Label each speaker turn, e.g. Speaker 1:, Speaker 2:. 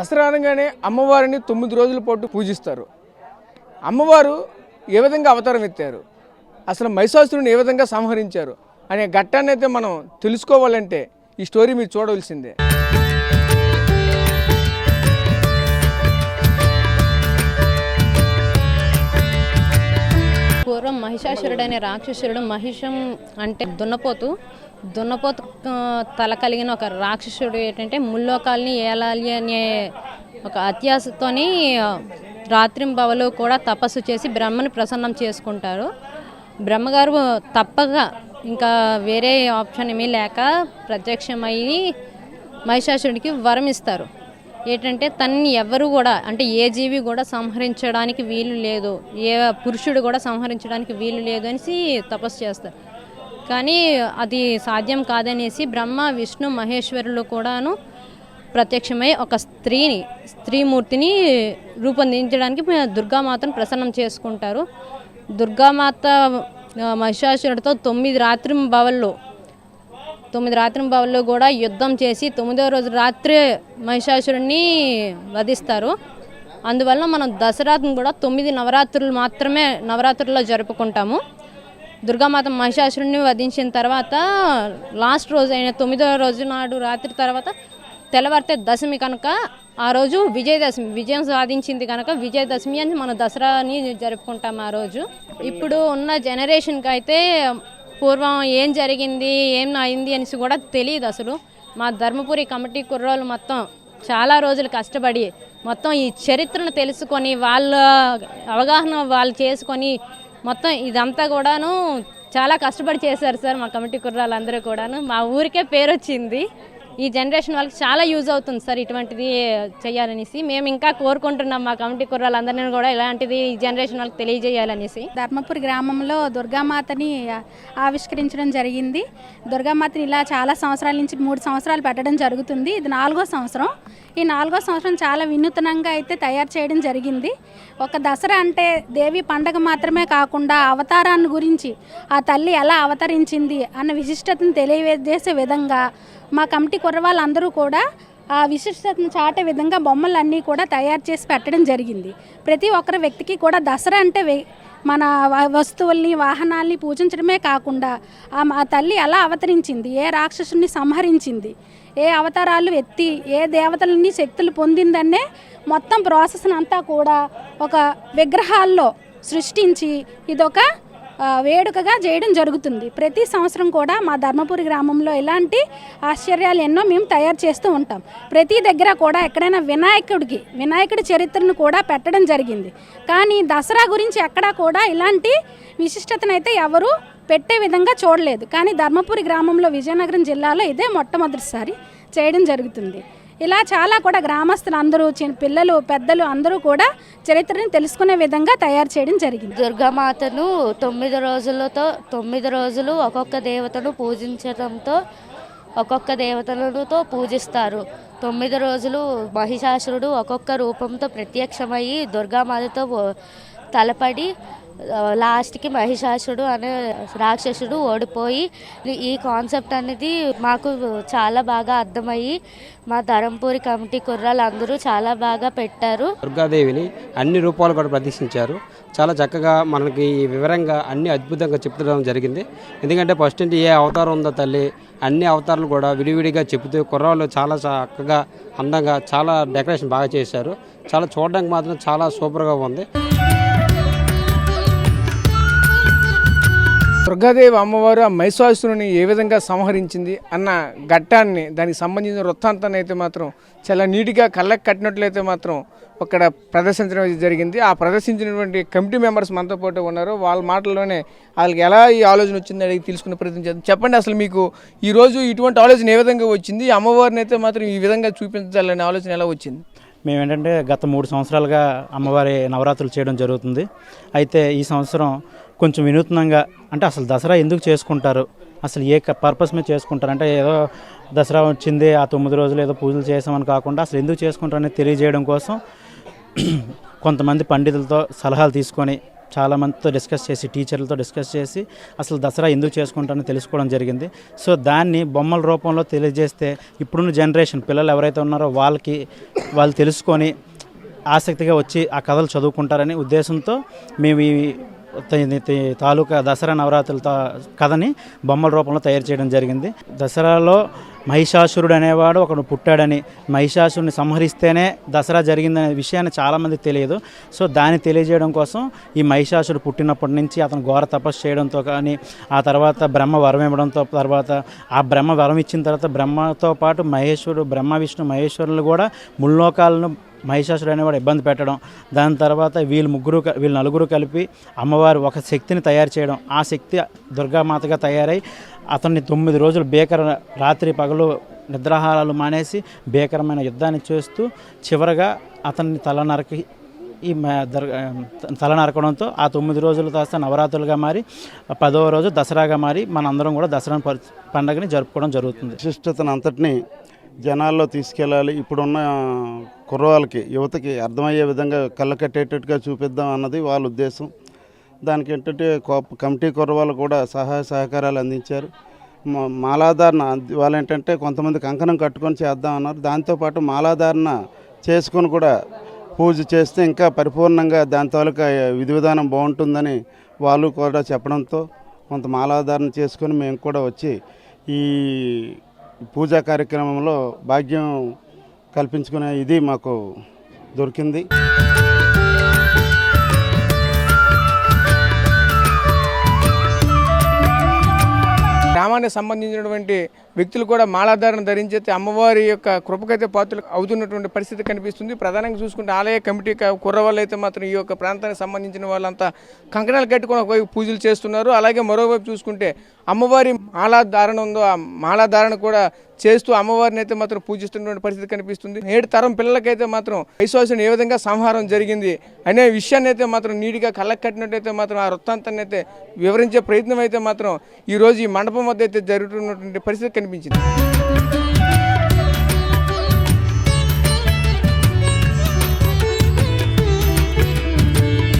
Speaker 1: దసరా అనగానే అమ్మవారిని తొమ్మిది రోజుల పాటు పూజిస్తారు. అమ్మవారు ఏ విధంగా అవతారం ఎత్తారు? అసలు మహిషాసురుని ఏ విధంగా సంహరించారు? అనే ఘట్టాన్ని అయితే మనం తెలుసుకోవాలంటే ఈ స్టోరీ మీరు చూడవలసిందే.
Speaker 2: పూర్వం మహిషాసురుడు అనే రాక్షసుడు మహిషం అంటే దున్నపోతు దున్నపోతు తల కలిగిన ఒక రాక్షసుడు ఏంటంటే ముల్లోకాల్ని ఏలాలి అనే ఒక అత్యాశతోని రాత్రింబవలు కూడా తపస్సు చేసి బ్రహ్మని ప్రసన్నం చేసుకుంటారు. బ్రహ్మగారు తప్పగా ఇంకా వేరే ఆప్షన్ ఏమీ లేక ప్రత్యక్షమయ్యి మహిషాసుడికి వరం ఇస్తారు. ఏంటంటే తన్ని ఎవరు కూడా అంటే ఏ జీవి కూడా సంహరించడానికి వీలు లేదు ఏ పురుషుడు కూడా సంహరించడానికి వీలు లేదు అనేసి తపస్సు చేస్తారు. కానీ అది సాధ్యం కాదనేసి బ్రహ్మ విష్ణు మహేశ్వరులు కూడాను ప్రత్యక్షమై ఒక స్త్రీని స్త్రీమూర్తిని రూపొందించడానికి దుర్గామాతను ప్రసన్నం చేసుకుంటారు. దుర్గామాత మహిషాసురుడితో తొమ్మిది రాత్రి బవల్లో తొమ్మిది రాత్రి బావుల్లో కూడా యుద్ధం చేసి తొమ్మిదో రోజు రాత్రి మహిషాసురుడిని వధిస్తారు. అందువల్ల మనం దసరాను కూడా తొమ్మిది నవరాత్రులు మాత్రమే నవరాత్రుల్లో జరుపుకుంటాము. దుర్గామాత మహిషాసురుడిని వధించిన తర్వాత లాస్ట్ రోజు అయిన తొమ్మిదవ రోజు నాడు రాత్రి తర్వాత తెల్లవారితే దశమి కనుక ఆ రోజు విజయదశమి విజయం సాధించింది కనుక విజయదశమి అని మన దసరాని జరుపుకుంటాం ఆ రోజు. ఇప్పుడు ఉన్న జనరేషన్కి అయితే పూర్వం ఏం జరిగింది ఏం అయింది అనేసి కూడా తెలియదు అసలు. మా ధర్మపురి కమిటీ కుర్రోళ్ళు మొత్తం చాలా రోజులు కష్టపడి మొత్తం ఈ చరిత్రను తెలుసుకొని వాళ్ళ అవగాహన వాళ్ళు చేసుకొని మొత్తం ఇదంతా కూడాను చాలా కష్టపడి చేశారు సార్ మా కమిటీ కుర్రాళ్ళందరూ కూడాను. మా ఊరికే పేరు వచ్చింది ఈ జనరేషన్ వాళ్ళకి చాలా యూజ్ అవుతుంది సార్ ఇటువంటిది చేయాలనేసి. మేము ఇంకా కోరుకుంటున్నాం మా కమిటీ కుర్రాళ్ళందరినీ కూడా ఇలాంటిది ఈ జనరేషన్ వాళ్ళకి తెలియజేయాలనేసి.
Speaker 3: ధర్మపురి గ్రామంలో దుర్గామాతని ఆవిష్కరించడం జరిగింది. దుర్గామాతని ఇలా చాలా సంవత్సరాల నుంచి మూడు సంవత్సరాలు పెట్టడం జరుగుతుంది. ఇది నాలుగో సంవత్సరం. ఈ నాలుగో సంవత్సరం చాలా వినూతనంగా అయితే తయారు చేయడం జరిగింది. ఒక దసరా అంటే దేవి పండగ మాత్రమే కాకుండా అవతారాన్ని గురించి ఆ తల్లి ఎలా అవతరించింది అన్న విశిష్టతను తెలియజేసే విధంగా మా కమిటీ కుర్రవాళ్ళందరూ కూడా ఆ విశిష్టతను చాటే విధంగా బొమ్మలన్నీ కూడా తయారు చేసి పెట్టడం జరిగింది. ప్రతి ఒక్కరి వ్యక్తికి కూడా దసరా అంటే వె- మన వ- వస్తువుల్ని వాహనాల్ని పూజించడమే కాకుండా ఆ మా తల్లి ఎలా అవతరించింది ఏ రాక్షసుని సంహరించింది ఏ అవతారాలు ఎత్తి ఏ దేవతలని శక్తులు పొందిందనే మొత్తం ప్రాసెస్ అంతా కూడా ఒక విగ్రహాల్లో సృష్టించి ఇదొక వేడుకగా చేయడం జరుగుతుంది. ప్రతి సంవత్సరం కూడా మా ధర్మపురి గ్రామంలో ఇలాంటి ఆశ్చర్యాలు ఎన్నో మేము తయారు చేస్తూ ఉంటాం. ప్రతి దగ్గర కూడా ఎక్కడైనా వినాయకుడికి వినాయకుడి చరిత్రను కూడా పెట్టడం జరిగింది. కానీ దసరా గురించి ఎక్కడా కూడా ఇలాంటి విశిష్టతను అయితే ఎవరు పెట్టే విధంగా చూడలేదు. కానీ ధర్మపురి గ్రామంలో విజయనగరం జిల్లాలో ఇదే మొట్టమొదటిసారి చేయడం జరుగుతుంది. ఇలా చాలా కూడా గ్రామస్తులు అందరూ చిన్న పిల్లలు పెద్దలు అందరూ కూడా చరిత్రని తెలుసుకునే విధంగా తయారు చేయడం జరిగింది.
Speaker 4: దుర్గామాతను తొమ్మిది రోజులతో తొమ్మిది రోజులు ఒక్కొక్క దేవతను పూజించడంతో ఒక్కొక్క దేవతలతో పూజిస్తారు. తొమ్మిది రోజులు మహిషాసురుడు ఒక్కొక్క రూపంతో ప్రత్యక్షమయ్యి దుర్గామాతతో తలపడి లాస్ట్కి మహిషాసుడు అనే రాక్షసుడు ఓడిపోయి ఈ- కాన్సెప్ట్ అనేది మాకు చాలా బాగా అర్థమయ్యి మా ధరంపూరి కమిటీ కుర్రాలు అందరూ చాలా బాగా పెట్టారు.
Speaker 5: దుర్గాదేవిని అన్ని రూపాలు కూడా ప్రదర్శించారు చాలా చక్కగా మనకి వివరంగా అన్ని అద్భుతంగా చెప్తడం జరిగింది. ఎందుకంటే ఫస్ట్ నుంచి ఏ అవతారం ఉందో తల్లి అన్ని అవతారాలు కూడా విడివిడిగా చెబుతూ కుర్రాళ్ళు చాలా చక్కగా అందంగా చాలా డెకరేషన్ బాగా చేశారు. చాలా చూడడానికి మాత్రం చాలా సూపర్గా ఉంది.
Speaker 1: దుర్గాదేవి అమ్మవారు ఆ మహిషాసురుని ఏ విధంగా సంహరించింది అన్న ఘట్టాన్ని దానికి సంబంధించిన వృత్తాంతాన్ని అయితే మాత్రం చాలా నీట్గా కళ్ళకి కట్టినట్లయితే మాత్రం అక్కడ ప్రదర్శించడం జరిగింది. ఆ ప్రదర్శించినటువంటి కమిటీ మెంబర్స్ మనతో పాటు ఉన్నారు. వాళ్ళ మాటల్లోనే వాళ్ళకి ఎలా ఈ ఆలోచన వచ్చింది అడిగి తెలుసుకునే ప్రయత్నం చేద్దాం. చెప్పండి అసలు మీకు ఈ రోజు ఇటువంటి ఆలోచన ఏ విధంగా వచ్చింది? అమ్మవారిని అయితే మాత్రం ఈ విధంగా చూపించాలనే ఆలోచన ఎలా వచ్చింది?
Speaker 6: మేము ఏంటంటే గత మూడు సంవత్సరాలుగా అమ్మవారి నవరాత్రులు చేయడం జరుగుతుంది. అయితే ఈ సంవత్సరం కొంచెం వినూత్నంగా అంటే అసలు దసరా ఎందుకు చేసుకుంటారు? అసలు ఏ పర్పస్ మీద చేసుకుంటారు? అంటే ఏదో దసరా వచ్చింది ఆ తొమ్మిది రోజులు ఏదో పూజలు చేసామని కాకుండా అసలు ఎందుకు చేసుకుంటారు అనేది తెలియజేయడం కోసం కొంతమంది పండితులతో సలహాలు తీసుకొని చాలా మందితో డిస్కస్ చేసి టీచర్లతో డిస్కస్ చేసి అసలు దసరా ఎందుకు చేసుకుంటారని తెలుసుకోవడం జరిగింది. సో దాన్ని బొమ్మల రూపంలో తెలియజేస్తే ఇప్పుడున్న జనరేషన్ పిల్లలు ఎవరైతే ఉన్నారో వాళ్ళకి వాళ్ళు తెలుసుకొని ఆసక్తిగా వచ్చి ఆ కథలు చదువుకుంటారనే ఉద్దేశంతో మేము ఈ తాలూకా దసరా నవరాత్రులతో కథని బొమ్మల రూపంలో తయారు చేయడం జరిగింది. దసరాలో మహిషాసురుడు అనేవాడు ఒకడు పుట్టాడని. మహిషాసురుని సంహరిస్తేనే దసరా జరిగిందనే విషయాన్ని చాలామంది తెలియదు. సో దాన్ని తెలియజేయడం కోసం ఈ మహిషాసురుడు పుట్టినప్పటి నుంచి అతను ఘోర తపస్సు చేయడంతో కానీ ఆ తర్వాత బ్రహ్మ వరం ఇవ్వడంతో తర్వాత ఆ బ్రహ్మ వరం ఇచ్చిన తర్వాత బ్రహ్మతో పాటు మహేశ్వరుడు బ్రహ్మ విష్ణు మహేశ్వరులు కూడా ముల్లోకాలను మహిషాసుడు అనేవాడు ఇబ్బంది పెట్టడం. దాని తర్వాత వీళ్ళు ముగ్గురు వీళ్ళు నలుగురు కలిపి అమ్మవారు ఒక శక్తిని తయారు చేయడం. ఆ శక్తి దుర్గామాతగా తయారై అతన్ని తొమ్మిది రోజులు భీకర రాత్రి పగలు నిద్రాహారాలు మానేసి భీకరమైన యుద్ధాన్ని చేస్తూ చివరగా అతన్ని తల నరకి ఈ తల నరకడంతో ఆ తొమ్మిది రోజులు కాస్త నవరాత్రులుగా మారి పదవ రోజు దసరాగా మారి మనందరం కూడా దసరా పండుగని పండగని జరుపుకోవడం జరుగుతుంది.
Speaker 7: విశిష్టతను అంతటిని జనాల్లో తీసుకెళ్ళాలి. ఇప్పుడున్న కుర్రవాళ్ళకి యువతకి అర్థమయ్యే విధంగా కళ్ళకట్టేటట్టుగా చూపిద్దాం అన్నది వాళ్ళ ఉద్దేశం. దానికి ఏంటంటే కో- కమిటీ కుర్రవాళ్ళు కూడా సహాయ సహకారాలు అందించారు. మాలాధారణ వాళ్ళు ఏంటంటే కొంతమంది కంకణం కట్టుకొని చేద్దాం అన్నారు. దాంతోపాటు మాలాధారణ చేసుకొని కూడా పూజ చేస్తే ఇంకా పరిపూర్ణంగా దాని తాలూకా విధి విధానం బాగుంటుందని వాళ్ళు కూడా చెప్పడంతో కొంత మాలాధారణ చేసుకొని మేము కూడా వచ్చి ఈ పూజా కార్యక్రమంలో భాగ్యం కల్పించుకునే ఇది మాకు దొరికింది.
Speaker 1: గ్రామానికి సంబంధించినటువంటి వ్యక్తులు కూడా మాలాధారణ ధరించైతే అమ్మవారి యొక్క కృపకైతే పాత్రలు అవుతున్నటువంటి పరిస్థితి కనిపిస్తుంది. ప్రధానంగా చూసుకుంటే ఆలయ కమిటీ కుర్రవాళ్ళు అయితే మాత్రం ఈ యొక్క ప్రాంతానికి సంబంధించిన వాళ్ళంతా కంకణాలు కట్టుకొని ఒకవైపు పూజలు చేస్తున్నారు. అలాగే మరోవైపు చూసుకుంటే అమ్మవారి మాలాధారణ ఉందో ఆ మాలాధారణ కూడా చేస్తూ అమ్మవారిని అయితే మాత్రం పూజిస్తున్నటువంటి పరిస్థితి కనిపిస్తుంది. నేటి తరం పిల్లలకైతే మాత్రం వైశ్వాసుని ఏ విధంగా సంహారం జరిగింది అనే విషయాన్ని అయితే మాత్రం నీటిగా కళ్ళకు కట్టినట్టయితే మాత్రం ఆ వృత్తాంతాన్ని అయితే వివరించే ప్రయత్నం అయితే మాత్రం ఈరోజు ఈ మండపం వద్ద అయితే జరుగుతున్నటువంటి పరిస్థితి కనిపించింది.